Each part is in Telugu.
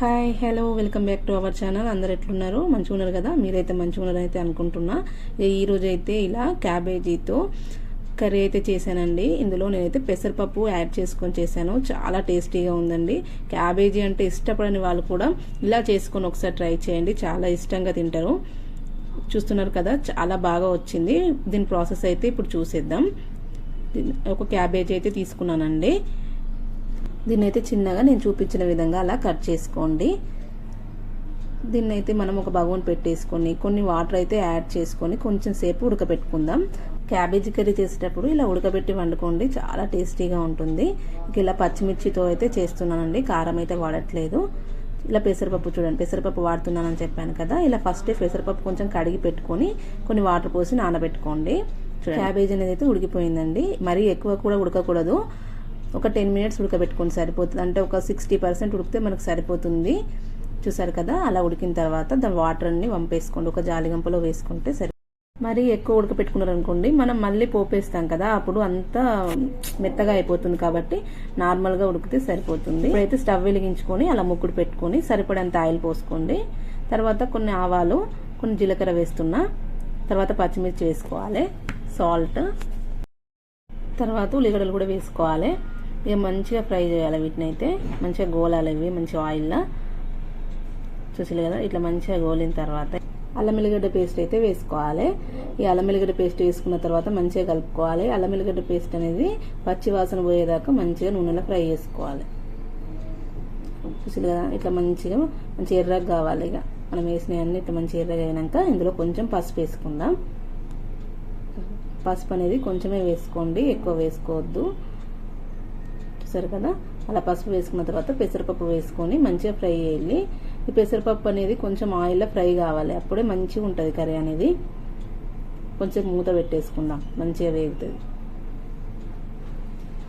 Hi hello welcome back to our channel అందరు ఎట్లున్నారు? మంచిగా ఉన్నారు కదా? మీరైతే మంచిగా ఉన్నారు అయితే అనుకుంటున్నా ఈ అయితే ఇలా క్యాబేజీతో కర్రీ అయితే చేశానండి. ఇందులో నేనైతే పెసరపప్పు యాడ్ చేసుకొని చేశాను. చాలా టేస్టీగా ఉందండి. క్యాబేజీ అంటే ఇష్టపడని వాళ్ళు కూడా ఇలా చేసుకొని ఒకసారి ట్రై చేయండి. చాలా ఇష్టంగా తింటారు. చూస్తున్నారు కదా? చాలా బాగా వచ్చింది. దీని ప్రాసెస్ అయితే ఇప్పుడు చూసేద్దాం. ఒక క్యాబేజీ అయితే తీసుకున్నానండి. దీన్ని అయితే చిన్నగా నేను చూపించిన విధంగా అలా కట్ చేసుకోండి. దీన్ని అయితే మనం ఒక బగోన్ పెట్టేసుకొని కొన్ని వాటర్ అయితే యాడ్ చేసుకొని కొంచెం సేపు ఉడకబెట్టుకుందాం. క్యాబేజీ కర్రీ చేసేటప్పుడు ఇలా ఉడకబెట్టి వండుకోండి చాలా టేస్టీగా ఉంటుంది. ఇలా పచ్చిమిర్చితో అయితే చేస్తున్నానండి కారం అయితే వాడట్లేదు. ఇలా పెసరపప్పు చూడండి పెసరపప్పు వాడుతున్నానని చెప్పాను కదా ఇలా ఫస్ట్ పెసరపప్పు కొంచెం కడిగి పెట్టుకొని కొన్ని వాటర్ పోసి నానబెట్టుకోండి. క్యాబేజీ అనేది అయితే ఉడికిపోయిందండి మరీ ఎక్కువ కూడా ఉడకకూడదు. ఒక టెన్ మినిట్స్ ఉడకబెట్టుకొని సరిపోతుంది. అంటే ఒక సిక్స్టీ పర్సెంట్ ఉడికితే మనకు సరిపోతుంది. చూసారు కదా? అలా ఉడికిన తర్వాత దాని వాటర్ అన్ని వంపేసుకోండి. ఒక జాలిగంపలో వేసుకుంటే సరి. మరి ఎక్కువ ఉడకపెట్టుకున్నారు అనుకోండి మనం మళ్ళీ పోపేస్తాం కదా అప్పుడు అంతా మెత్తగా అయిపోతుంది కాబట్టి నార్మల్గా ఉడికితే సరిపోతుంది. ఇప్పుడైతే స్టవ్ వెలిగించుకొని అలా ముక్కుడు పెట్టుకొని సరిపడేంత ఆయిల్ పోసుకోండి. తర్వాత కొన్ని ఆవాలు కొన్ని జీలకర్ర వేస్తున్నా తర్వాత పచ్చిమిర్చి వేసుకోవాలి. సాల్ట్. తర్వాత ఉల్లిగడ్డలు కూడా వేసుకోవాలి. ఇక మంచిగా ఫ్రై చేయాలి వీటిని అయితే. మంచిగా గోలాలి ఇవి మంచిగా ఆయిల్లో చూసారు కదా? ఇట్లా మంచిగా గోలిన తర్వాత అల్లం ఎల్లిగడ్డ పేస్ట్ అయితే వేసుకోవాలి. ఈ అల్లం ఎల్లిగడ్డ పేస్ట్ వేసుకున్న తర్వాత మంచిగా కలుపుకోవాలి. అల్లం ఎల్లిగడ్డ పేస్ట్ అనేది పచ్చి వాసన పోయేదాకా మంచిగా నూనెలో ఫ్రై చేసుకోవాలి. చూసారు కదా? ఇట్లా మంచిగా మంచి ఎర్రగా కావాలి ఇక. మనం వేసినవన్నీ ఇట్లా మంచి ఎర్రగా అయినాక ఇందులో కొంచెం పసుపు వేసుకుందాం. పసుపు అనేది కొంచెమే వేసుకోండి. ఎక్కువ వేసుకోవద్దు. చూసారు కదా? అలా పసుపు వేసుకున్న తర్వాత పెసరపప్పు వేసుకొని మంచిగా ఫ్రై చేయాలి ఈ పెసరపప్పు అనేది కొంచెం ఆయిల్లో ఫ్రై కావాలి. అప్పుడే మంచిగా ఉంటుంది కర్రీ అనేది. కొంచెం మూత పెట్టేసుకుందాం. మంచిగా వేగుతుంది.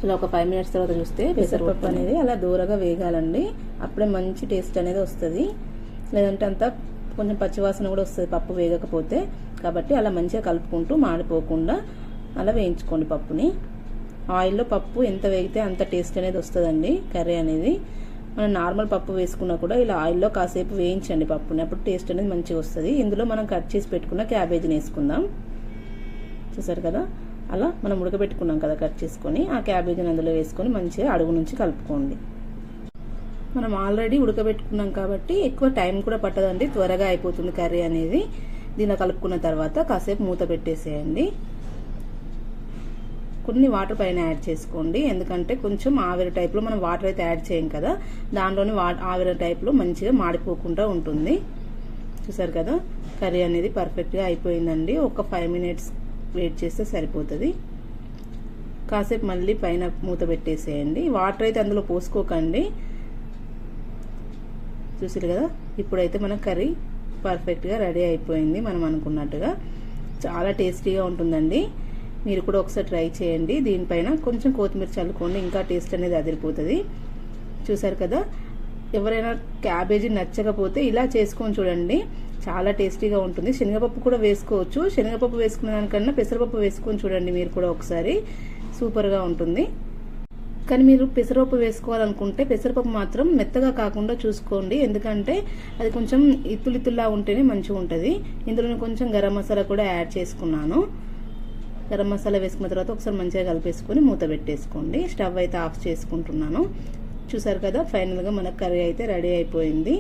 ఇలా ఒక ఫైవ్ మినిట్స్ తర్వాత చూస్తే పెసరపప్పు అనేది అలా దూరగా వేగాలండి. అప్పుడే మంచి టేస్ట్ అనేది వస్తుంది. లేదంటే అంతా కొంచెం పచ్చివాసన కూడా వస్తుంది పప్పు వేగకపోతే. కాబట్టి అలా మంచిగా కలుపుకుంటూ మాడిపోకుండా అలా వేయించుకోండి పప్పుని. ఆయిల్లో పప్పు ఎంత వేగితే అంత టేస్ట్ అనేది వస్తుందండి కర్రీ అనేది. మనం నార్మల్ పప్పు వేసుకున్నా కూడా ఇలా ఆయిల్లో కాసేపు వేయించండి పప్పుని అప్పుడు టేస్ట్ అనేది మంచిగా వస్తుంది. ఇందులో మనం కట్ చేసి పెట్టుకున్న క్యాబేజీని వేసుకుందాం. చూసారు కదా? అలా మనం ఉడకబెట్టుకున్నాం కదా కట్ చేసుకొని ఆ క్యాబేజీని అందులో వేసుకొని మంచిగా అడుగు నుంచి కలుపుకోండి. మనం ఆల్రెడీ ఉడకబెట్టుకున్నాం కాబట్టి ఎక్కువ టైం కూడా పట్టదండి త్వరగా అయిపోతుంది కర్రీ అనేది. దీనిలో కలుపుకున్న తర్వాత కాసేపు మూత పెట్టేసేయండి. కొన్ని వాటర్ పైన యాడ్ చేసుకోండి. ఎందుకంటే కొంచెం ఆవిరి టైప్లో మనం వాటర్ అయితే యాడ్ చేయం కదా. దాంట్లోని వా ఆవిరి టైప్లో మంచిగా మాడిపోకుండా ఉంటుంది. చూసారు కదా? కర్రీ అనేది పర్ఫెక్ట్గా అయిపోయిందండి. ఒక ఫైవ్ మినిట్స్ వెయిట్ చేస్తే సరిపోతుంది. కాసేపు మళ్ళీ పైన మూత పెట్టేసేయండి. వాటర్ అయితే అందులో పోసుకోకండి. చూసారు కదా? ఇప్పుడైతే మన కర్రీ పర్ఫెక్ట్గా రెడీ అయిపోయింది. మనం అనుకున్నట్టుగా. చాలా టేస్టీగా ఉంటుందండి. మీరు కూడా ఒకసారి ట్రై చేయండి. దీనిపైన కొంచెం కొత్తిమీర చల్లుకోండి. ఇంకా టేస్ట్ అనేది అదిరిపోతుంది. చూసారు కదా? ఎవరైనా క్యాబేజీ నచ్చకపోతే ఇలా చేసుకొని చూడండి. చాలా టేస్టీగా ఉంటుంది. శనగపప్పు కూడా వేసుకోవచ్చు. శనగపప్పు వేసుకున్న దానికన్నా పెసరపప్పు వేసుకొని చూడండి మీరు కూడా ఒకసారి. సూపర్గా ఉంటుంది. కానీ మీరు పెసరపప్పు వేసుకోవాలనుకుంటే పెసరపప్పు మాత్రం మెత్తగా కాకుండా చూసుకోండి. ఎందుకంటే అది కొంచెం ఇత్తులిత్తుల్లా ఉంటేనే మంచిగా ఉంటుంది ఇందులో కొంచెం గరం మసాలా కూడా యాడ్ చేసుకున్నాను. గరం మసాలా వేసుకున్న తర్వాత ఒకసారి మంచిగా కలిపేసుకొని మూత పెట్టేసుకోండి. స్టవ్ అయితే ఆఫ్ చేసుకుంటున్నాను. చూసారు కదా ఫైనల్గా మనకు కర్రీ అయితే రెడీ అయిపోయింది.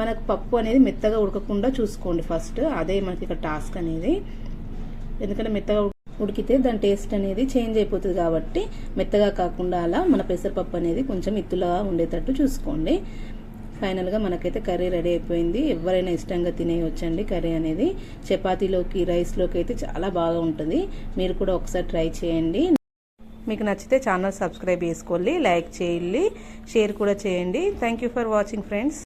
మనకు పప్పు అనేది మెత్తగా ఉడకకుండా చూసుకోండి ఫస్ట్. అదే మనకి ఇక్కడ టాస్క్ అనేది. ఎందుకంటే మెత్తగా ఉడికితే దాని టేస్ట్ అనేది చేంజ్ అయిపోతుంది కాబట్టి మెత్తగా కాకుండా అలా మన పెసరపప్పు అనేది కొంచెం ఇత్తులా ఉండేటట్టు చూసుకోండి. ఫైనల్గా మనకైతే కర్రీ రెడీ అయిపోయింది. ఎవరైనా ఇష్టంగా తినేయొచ్చండి కర్రీ అనేది. చపాతీలోకి రైస్లోకి అయితే చాలా బాగా ఉంటుంది. మీరు కూడా ఒకసారి ట్రై చేయండి. మీకు నచ్చితే ఛానల్ సబ్స్క్రైబ్ చేసుకోండి లైక్ చేయండి షేర్ కూడా చేయండి. Thank for watching friends.